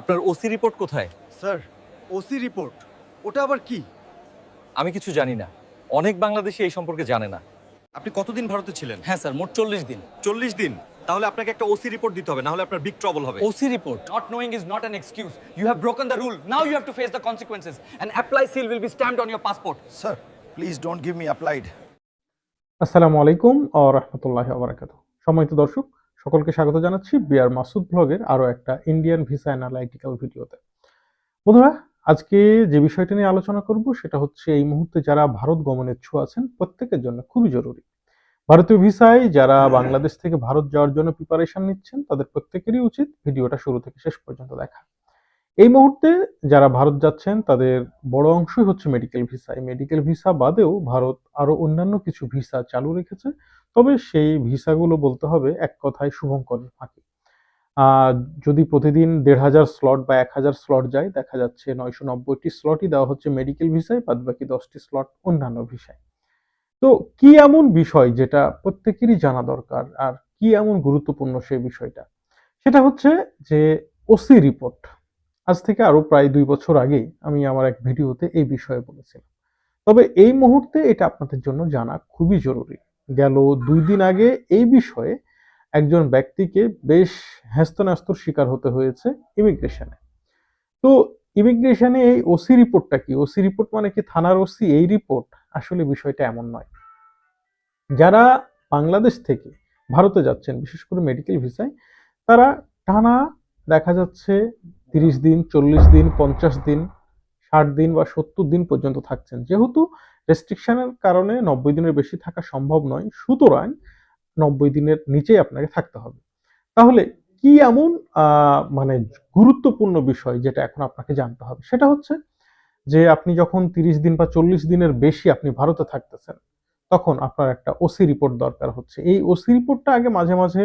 আপনার OC report কোথায়? Sir OC report ওটা আবার কি? আমি কিছু জানি না। অনেক বাংলাদেশি এই সম্পর্কে জানে না। আপনি কতদিন ভারতে ছিলেন? হ্যাঁ স্যার মোট চল্লিশ দিন। চল্লিশ দিন? তাহলে আপনাকে একটা ওসি রিপোর্ট দিতে হবে না হলে আপনার বিগ ট্রাবল হবে। OC report not knowing is not an excuse you have broken the rule now you have to face the consequences and apply seal will be stamped on your passport sir please don't give me applied আসসালামু আলাইকুম ও রহমতুল্লাহ আবরাকাত সম্মানিত দর্শক সকলকে স্বাগত জানাচ্ছি BR Masud ব্লগের আরও একটা ইন্ডিয়ান ভিসা অ্যানালাইটিক্যাল ভিডিওতে। বন্ধুরা, আজকে যে বিষয়টা নিয়ে আলোচনা করব সেটা হচ্ছে এই মুহূর্তে যারা ভারত গমনের ছো আছেন, প্রত্যেকের জন্য খুবই জরুরি। ভারতীয় ভিসায় যারা বাংলাদেশ থেকে ভারত যাওয়ার জন্য প্রিপারেশন নিচ্ছেন, তাদের প্রত্যেকেরই উচিত ভিডিওটা শুরু থেকে শেষ পর্যন্ত দেখা। এই মুহূর্তে যারা ভারত যাচ্ছেন, তাদের বড় অংশই হচ্ছে মেডিকেল ভিসা এই মেডিকেল ভিসা বাদেও ভারত আরও অন্যান্য কিছু ভিসা চালু রেখেছে। তবে সেই ভিসাগুলো বলতে হবে এক কথায় শুভঙ্করের ফাঁকি। যদি প্রতিদিন দেড় হাজার স্লট বা এক হাজার স্লট যায়, দেখা যাচ্ছে নয়শো নব্বইটি স্লটই দেওয়া হচ্ছে মেডিকেল ভিসায় বাদ বাকি দশটি স্লট অন্যান্য ভিসায় তো কি এমন বিষয় যেটা প্রত্যেকেরই জানা দরকার, আর কি এমন গুরুত্বপূর্ণ সেই বিষয়টা? সেটা হচ্ছে যে ওসি রিপোর্ট আজ থেকে আরও প্রায় দুই বছর আগেই আমি আমার এক ভিডিওতে এই বিষয়ে বলেছিলাম। তবে এই মুহূর্তে এটা আপনাদের জন্য জানা খুবই জরুরি। গেল দুই দিন আগে এই বিষয়ে একজন ব্যক্তিকে বেশ হ্যাস্তন্যাস্তর শিকার হতে হয়েছে ইমিগ্রেশনে। তো ইমিগ্রেশনে এই ওসি রিপোর্টটা কি? ওসি রিপোর্ট মানে কি? থানার ওসি এই রিপোর্ট? আসলে বিষয়টা এমন নয়। যারা বাংলাদেশ থেকে ভারতে যাচ্ছেন, বিশেষ করে মেডিকেল ভিসায়, তারা টানা দেখা যাচ্ছে তিরিশ দিন, চল্লিশ দিন, পঞ্চাশ দিন, ষাট দিন বা সত্তর দিন পর্যন্ত থাকছেন। যেহেতু রেস্ট্রিকশনের কারণে নব্বই দিনের বেশি থাকা সম্ভব নয়, সুতরাং নব্বই দিনের নিচেই আপনাকে থাকতে হবে। তাহলে কি এমন মানে গুরুত্বপূর্ণ বিষয় যেটা এখন আপনাকে জানতে হবে? সেটা হচ্ছে যে আপনি যখন তিরিশ দিন বা চল্লিশ দিনের বেশি আপনি ভারতে থাকতেছেন, তখন আপনার একটা ওসি রিপোর্ট দরকার হচ্ছে। এই ওসি রিপোর্টটা আগে মাঝে মাঝে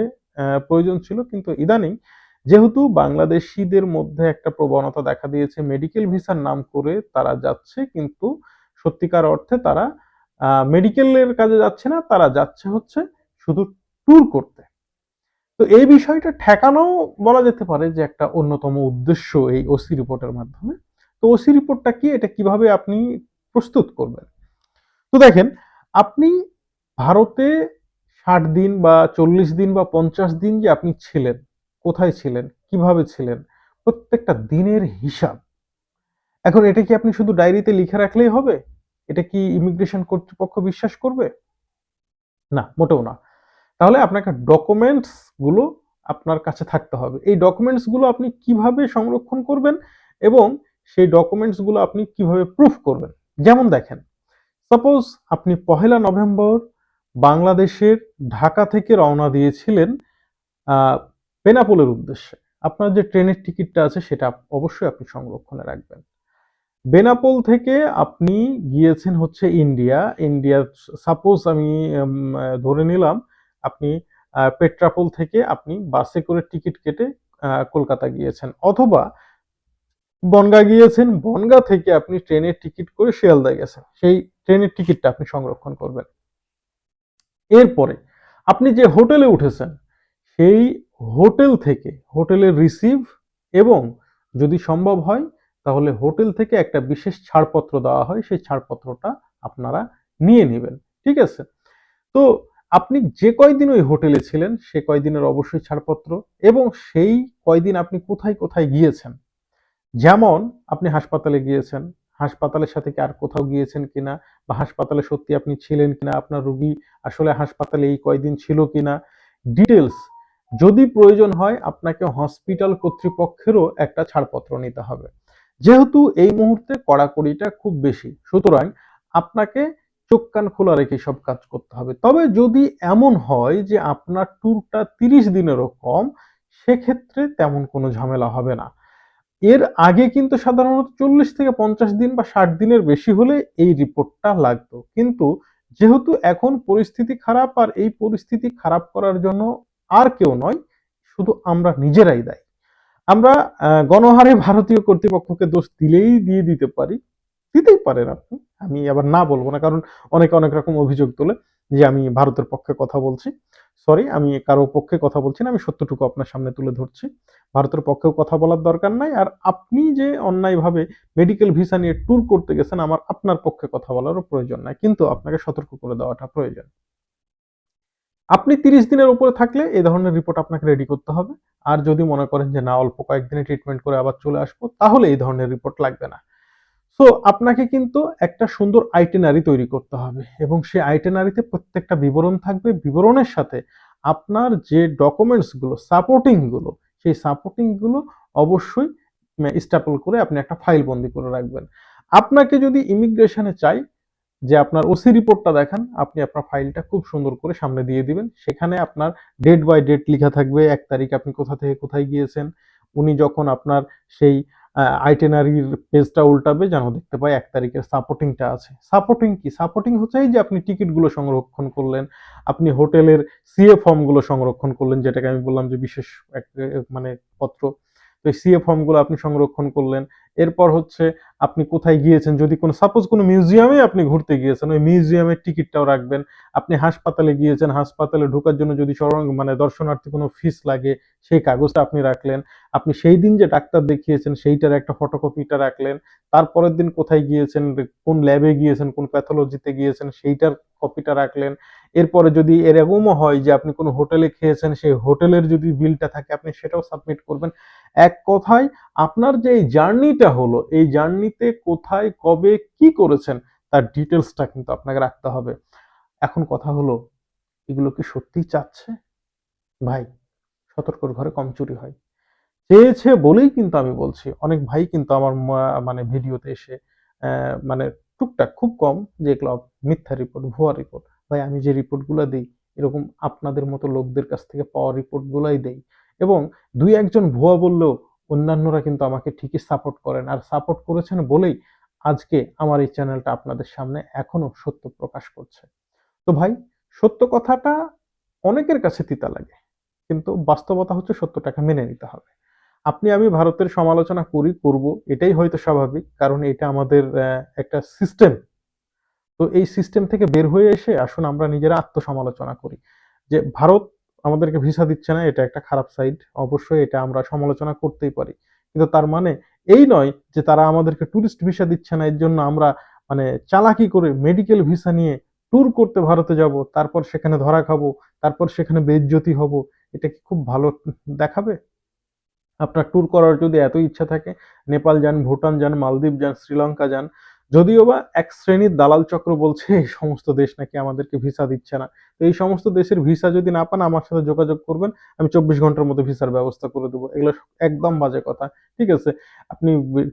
প্রয়োজন ছিল, কিন্তু ইদানিং যেহেতু বাংলাদেশিদের মধ্যে একটা প্রবণতা দেখা দিয়েছে মেডিকেল ভিসার নাম করে তারা যাচ্ছে, কিন্তু সত্যিকার অর্থে তারা মেডিকেলের কাজে যাচ্ছে না, তারা যাচ্ছে হচ্ছে শুধু ট্যুর করতে। তো এই বিষয়টা ঠেকানো বলা যেতে পারে যে একটা অন্যতম উদ্দেশ্য এই ওসি রিপোর্টের মাধ্যমে। তো ওসি রিপোর্টটা কি, এটা কীভাবে আপনি প্রস্তুত করবেন? তো দেখেন, আপনি ভারতে ষাট দিন বা চল্লিশ দিন বা পঞ্চাশ দিন যে আপনি ছিলেন কোথায় ছিলেন, কীভাবে ছিলেন, প্রত্যেকটা দিনের হিসাব। এখন এটা কি আপনি শুধু ডায়েরিতে লিখে রাখলেই হবে? এটা কি ইমিগ্রেশন কর্তৃপক্ষ বিশ্বাস করবে? না, মোটেও না। তাহলে আপনাকে ডকুমেন্টসগুলো আপনার কাছে থাকতে হবে। এই ডকুমেন্টসগুলো আপনি কীভাবে সংরক্ষণ করবেন এবং সেই ডকুমেন্টসগুলো আপনি কীভাবে প্রুফ করবেন? যেমন দেখেন, সাপোজ আপনি পহেলা নভেম্বর বাংলাদেশের ঢাকা থেকে রওনা দিয়েছিলেন বেনাপোলের উদ্দেশ্যে। আপনার যে ট্রেনের টিকিটটা আছে, সেটা অবশ্যই আপনি সংরক্ষণে রাখবেন। বেনাপোল থেকে আপনি গিয়েছেন হচ্ছে ইন্ডিয়া। ইন্ডিয়া সাপোজ আমি ধরে নিলাম আপনি পেট্রাপোল থেকে আপনি বাসে করে টিকিট কেটে কলকাতা গিয়েছেন। অথবা বনগা গিয়েছেন, বনগা থেকে আপনি ট্রেনের টিকিট করে শিয়ালদা গেছেন। সেই ট্রেনের টিকিটটা আপনি সংরক্ষণ করবেন। এরপরে আপনি যে হোটেলে উঠেছেন, সেই হোটেল থেকে হোটেলের রিসিভ এবং যদি সম্ভব হয়, তাহলে হোটেল থেকে একটা বিশেষ ছাড়পত্র দেওয়া হয়, সেই ছাড়পত্রটা আপনারা নিয়ে নেবেন, ঠিক আছে? তো আপনি যে কয়দিন ওই হোটেলে ছিলেন, সে কয়দিনের অবশ্যই ছাড়পত্র এবং সেই কয়দিন আপনি কোথায় কোথায় গিয়েছেন? যেমন আপনি হাসপাতালে গিয়েছেন, হাসপাতালের সাথে কি আর কোথাও গিয়েছেন কিনা বা হাসপাতালে সত্যি আপনি ছিলেন কিনা, আপনার রুগী আসলে হাসপাতালে এই কয়দিন ছিল কিনা ডিটেলস যদি প্রয়োজন হয়, আপনাকে হসপিটাল কর্তৃপক্ষেরও একটা ছাড়পত্র নিতে হবে। যেহেতু এই মুহূর্তে কড়াকড়িটা খুব বেশি, সুতরাং আপনাকে চোখ কান খোলা রেখে সব কাজ করতে হবে। তবে যদি এমন হয় যে আপনার ট্যুরটা তিরিশ দিনেরও কম, সেক্ষেত্রে তেমন কোনো ঝামেলা হবে না। এর আগে কিন্তু সাধারণত চল্লিশ থেকে পঞ্চাশ দিন বা ষাট দিনের বেশি হলে এই রিপোর্টটা লাগতো। কিন্তু যেহেতু এখন পরিস্থিতি খারাপ আর এই পরিস্থিতি খারাপ করার জন্য আর কেউ নয়, শুধু আমরা নিজেরাই দায়ী। আমরা গণহারে ভারতীয় কর্তৃপক্ষকে দোষ দিলেই দিয়ে দিতে পারি, দিতেই পারেন আপনি। আমি আবার না বলব না, কারণ অনেকে অনেক রকম অভিযোগ তোলে যে আমি ভারতের পক্ষে কথা বলছি। সরি আমি কারও পক্ষে কথা বলছি না, আমি সত্যটুকু আপনার সামনে তুলে ধরছি। ভারতের পক্ষেও কথা বলার দরকার নাই, আর আপনি যে অন্যায়ভাবে মেডিকেল ভিসা নিয়ে ট্যুর করতে গেছেন, আমার আপনার পক্ষে কথা বলারও প্রয়োজন নাই, কিন্তু আপনাকে সতর্ক করে দেওয়াটা প্রয়োজন। আপনি তিরিশ দিনের উপরে থাকলে এই ধরনের রিপোর্ট আপনাকে রেডি করতে হবে। আর যদি মনে করেন যে না, অল্প কয়েকদিনে ট্রিটমেন্ট করে আবার চলে আসব, তাহলে এই ধরনের রিপোর্ট লাগবে না। সো আপনাকে কিন্তু একটা সুন্দর আইটেনারি তৈরি করতে হবে এবং সেই আইটেনারিতে প্রত্যেকটা বিবরণ থাকবে। বিবরণের সাথে আপনার যে ডকুমেন্টসগুলো সাপোর্টিংগুলো সেই সাপোর্টিংগুলো অবশ্যই স্ট্যাপল করে আপনি একটা ফাইল বন্দি করে রাখবেন। আপনাকে যদি ইমিগ্রেশনে চাই যে আপনার ওসি রিপোর্টটা দেখান, আপনি আপনার ফাইলটা খুব সুন্দর করে সামনে দিয়ে দিবেন। সেখানে আপনার ডেট বাই ডেট লেখা থাকবে, এক তারিখ আপনি কোথা থেকে কোথায় গিয়েছেন। উনি যখন আপনার সেই আইটেনারির পেজটা উল্টাবে, যেন দেখতে পাই এক তারিখের সাপোর্টিংটা আছে। সাপোর্টিং কি? সাপোর্টিং হচ্ছে এই যে আপনি টিকিটগুলো সংরক্ষণ করলেন, আপনি হোটেলের সিএ ফর্মগুলো সংরক্ষণ করলেন, যেটাকে আমি বললাম যে বিশেষ এক মানে পত্র। তো এই সিএ ফর্মগুলো আপনি সংরক্ষণ করলেন। এরপর হচ্ছে আপনি কোথায় গিয়েছেন? যদি কোনো সাপোজ কোনো মিউজিয়ামে আপনি ঘুরতে গিয়েছেন, ওই মিউজিয়ামের টিকিটটাও রাখবেন। আপনি হাসপাতালে গিয়েছেন, হাসপাতালে ঢোকার জন্য যদি মানে দর্শনার্থী কোনো ফিস লাগে, সেই কাগজটা আপনি রাখলেন। আপনি সেই দিন যে ডাক্তার দেখিয়েছেন, সেইটার একটা ফটোকপিটা রাখলেন। তারপরের দিন কোথায় গিয়েছেন, কোন ল্যাবে গিয়েছেন, কোন প্যাথোলজিতে গিয়েছেন, সেইটার কপিটা রাখলেন। এরপরে যদি এরকমও হয় যে আপনি কোনো হোটেলে খেয়েছেন, সেই হোটেলের যদি বিলটা থাকে, আপনি সেটাও সাবমিট করবেন। এক কথায়, আপনার যে এই জার্নিটা হলো, এই জার্নিতে কোথায়, কবে, কি করেছেন, তার ডিটেলসটা কিন্তু আপনাকে রাখতে হবে। এখন কথা হলো, এগুলো কি সত্যিই চাচ্ছে? ভাই, সতর্কর ঘরে কম চুরি হয়। চেয়েছে বলেই কিন্তু আমি বলছি। অনেক ভাই কিন্তু আমার মানে ভিডিওতে এসে মানে টুকটাক খুব কম যে এগুলো মিথ্যা রিপোর্ট ভুয়া রিপোর্ট ভাই, আমি যে রিপোর্টগুলো দিই, এরকম আপনাদের মতো লোকদের কাছ থেকে পাওয়া রিপোর্টগুলোই দেই এবং দুই একজন ভুয়া বললেও অন্যান্যরা কিন্তু আমাকে ঠিকই সাপোর্ট করেন আর সাপোর্ট করেছেন বলেই আজকে আমার এই চ্যানেলটা আপনাদের সামনে এখনও সত্য প্রকাশ করছে। তো ভাই, সত্য কথাটা অনেকের কাছে তিতা লাগে, কিন্তু বাস্তবতা হচ্ছে সত্যটাকে মেনে নিতে হবে। আপনি, আমি ভারতের সমালোচনা করি, করব, এটাই হয়তো স্বাভাবিক। কারণ এটা আমাদের একটা সিস্টেম তো এই সিস্টেম থেকে বের হয়ে এসে আসুন, আমরা নিজেরা আত্মসমালোচনা করি। যে ভারত আমাদেরকে ভিসা দিচ্ছে না, এটা একটা খারাপ সাইড অবশ্যই এটা আমরা সমালোচনা করতেই পারি। কিন্তু তার মানে এই নয় যে তারা আমাদেরকে ট্যুরিস্ট ভিসা দিচ্ছে না, এর জন্য আমরা মানে চালাকি করে মেডিকেল ভিসা নিয়ে ট্যুর করতে ভারতে যাব, তারপর সেখানে ধরা খাব, তারপর সেখানে বেজ্জতি হব। এটা কি খুব ভালো দেখাবে? আপনার ট্যুর করার যদি এত ইচ্ছা থাকে, নেপাল যান, ভুটান যান, মালদ্বীপ যান, শ্রীলঙ্কা যান, যদিও বা এক শ্রেণির দালাল চক্র বলছে, এই সমস্ত দেশ নাকি আমাদেরকে ভিসা দিচ্ছে না। তো এই সমস্ত দেশের ভিসা যদি না পান, আমার সাথে যোগাযোগ করবেন, আমি চব্বিশ ঘণ্টার মধ্যে ভিসার ব্যবস্থা করে দেবো। এগুলো একদম বাজে কথা। ঠিক আছে? আপনি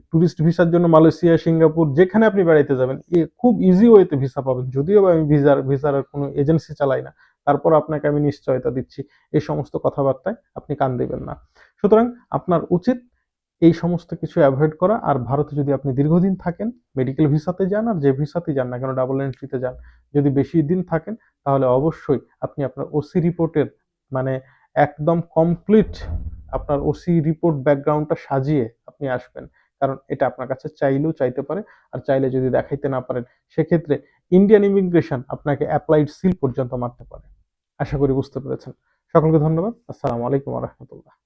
ট্যুরিস্ট ভিসার জন্য মালয়েশিয়া, সিঙ্গাপুর, যেখানে আপনি বেড়াইতে যাবেন, এ খুব ইজি ওয়েতে ভিসা পাবেন। যদিও বা আমি ভিসার ভিসার কোনো এজেন্সি চালাই না। তারপর আপনাকে আমি নিশ্চয়তা দিচ্ছি। এই সমস্ত কথাবার্তায় আপনি কান দেবেন না। সুতরাং আপনার উচিত এই সমস্ত কিছু অ্যাভয়েড করা। আর ভারতে যদি আপনি দীর্ঘদিন থাকেন, মেডিকেল ভিসাতে যান, আর যে ভিসাতে যান না কেন, ডাবল এন্ট্রিতে যান, যদি বেশি দিন থাকেন, তাহলে অবশ্যই আপনি আপনার ওসি রিপোর্টের মানে একদম কমপ্লিট আপনার ওসি রিপোর্ট ব্যাকগ্রাউন্ডটা সাজিয়ে আপনি আসবেন। কারণ এটা আপনার কাছে চাইলেও চাইতে পারে। আর চাইলে যদি দেখাইতে না পারেন, সেক্ষেত্রে ইন্ডিয়ান ইমিগ্রেশন আপনাকে অ্যাপ্লাইড সিল পর্যন্ত মারতে পারে। আশা করি বুঝতে পেরেছেন। সকলকে ধন্যবাদ। আসসালামু আলাইকুম রহমতুল্লাহ।